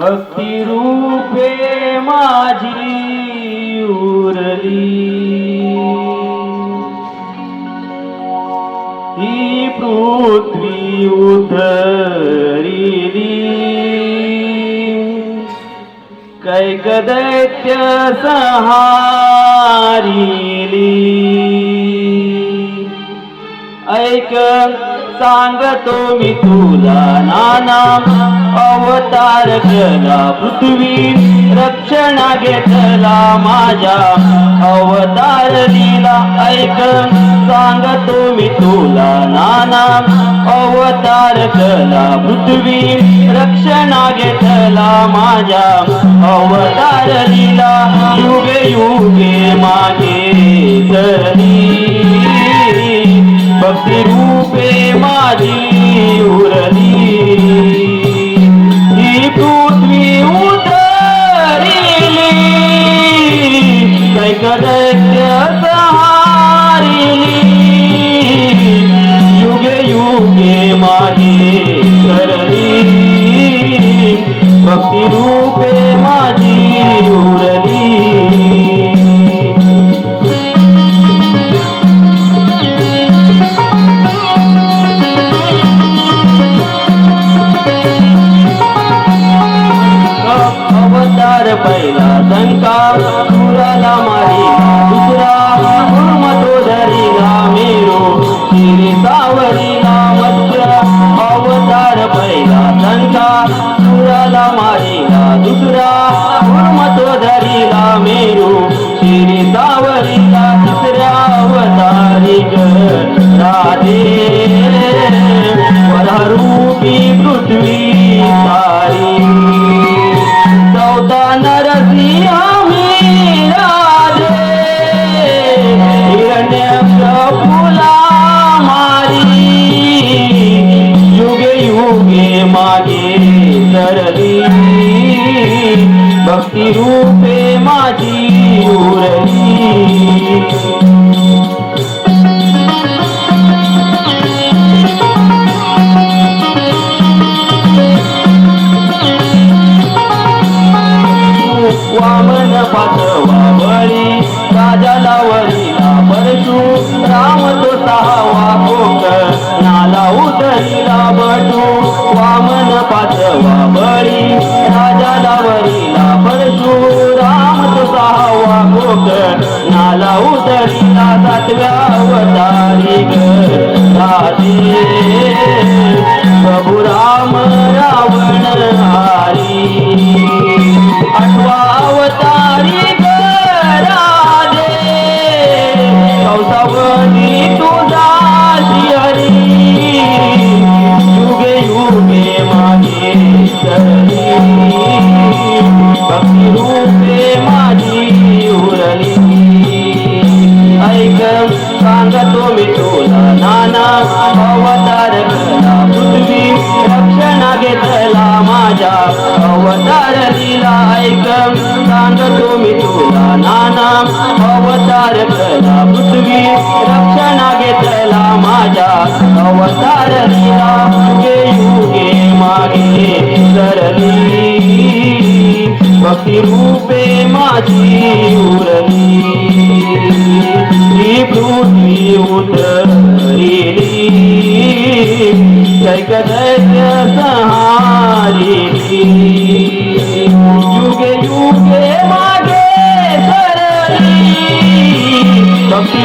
भक्ती रूपे माझी उरली. ही पृथ्वी उधरिली. कैक दैत्य सहारिली. ऐक सांगतो मी तुला नाना. अवतार केला पृथ्वी रक्षणा घेतला माझ्या. अवतार लीला ऐक सांगतो मी तुला नाना. अवतार केला पृथ्वी रक्षणा घेतला माझ्या. अवतार लिला युगे युगे मागे सरली भक्ती रूपे माझी उरली. ही पृथ्वी उतरिली. कैकदत्य सहारिली युगे युगे माझी करली भक्ती रूपे माझी उरली. नाला उतरीला सातव्या अवतारी ग राधे. प्रभु राम अवतार कला पृथ्वी रक्षणा घेतला माझ्या. अवतार लीला ऐक सांगतो मी तुला नाना. अवतार कला पृथ्वी रक्षणा घेतला माझ्या. अवतार लीला युगे युगे मागे सरली. भक्ती रूपे माझी उरली. ही पृथ्वी उतर कैकदस्य युगे युगे मागे सरली। भक्ती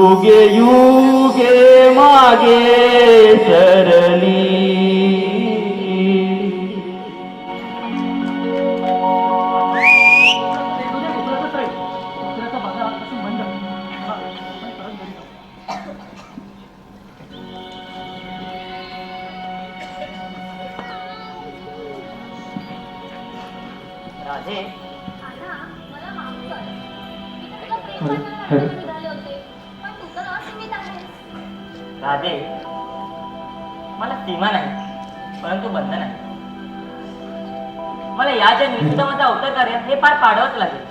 युगे युगे मागे सरली राधे राधे मला सीमा नाही परंतु बंधन आहे. मला या ज्या निमित्तामध्ये अवतार कार्य हे पार पाडवत लागेल.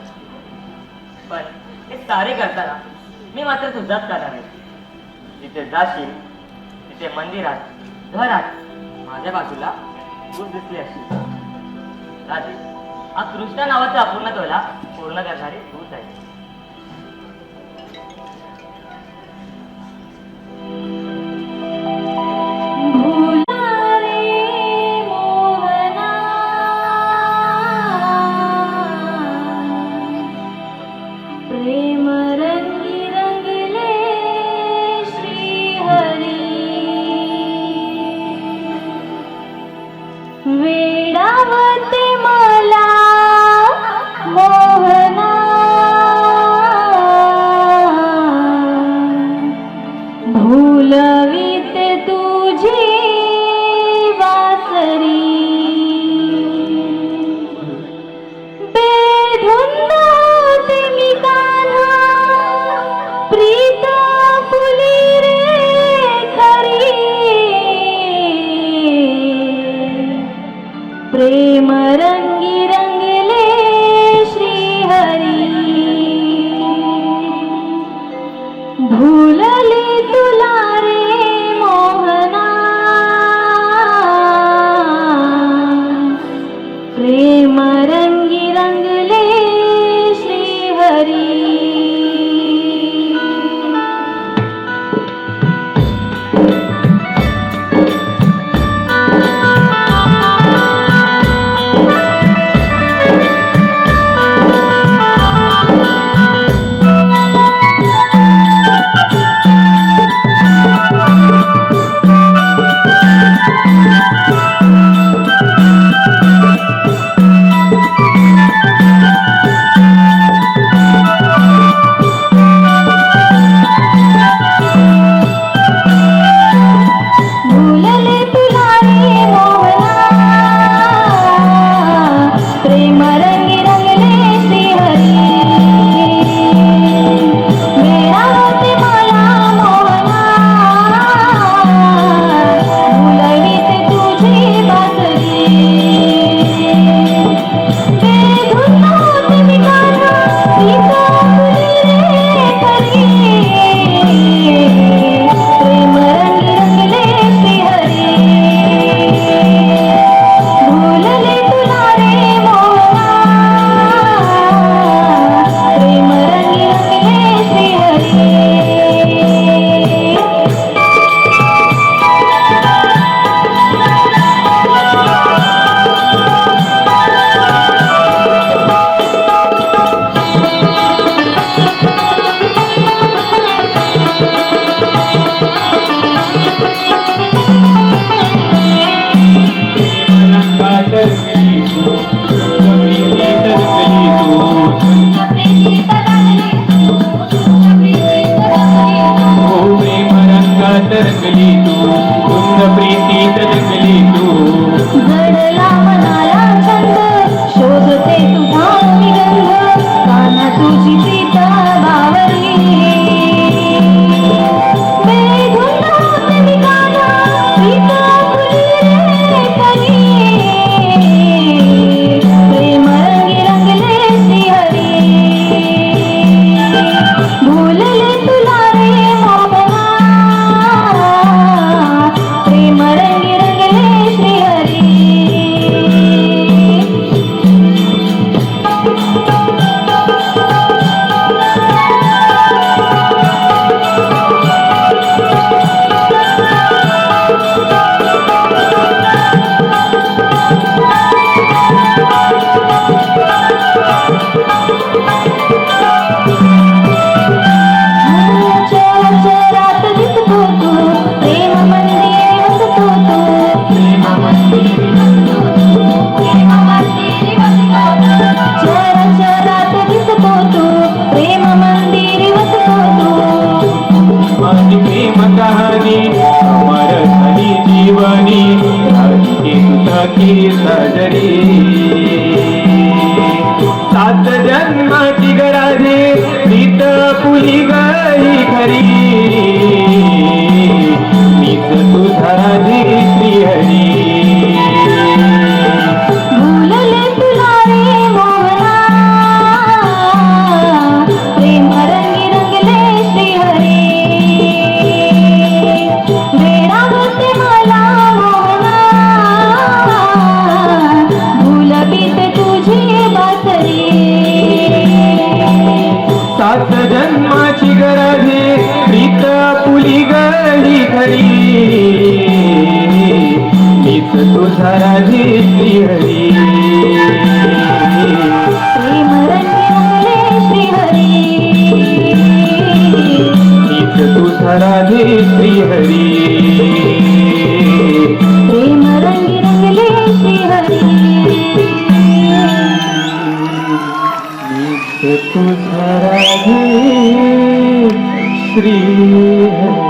पण हे सारे करताना मी मात्र तुझाच करणार आहे. जिथे जाशील तिथे मंदिरात घरात माझ्या बाजूला दूर दिसली असतील. राधे हा कृष्णा नावाचा अपूर्ण कला पूर्ण करणारी दूत आहे. மரம் இறங்கு தடரீ तुझा राधे श्रीहरी प्रेम रंगी रंगले श्रीहरी. हीच तुझा राधे श्रीहरी प्रेम रंगी रंगले श्रीहरी तुझा राधे श्रीहरी.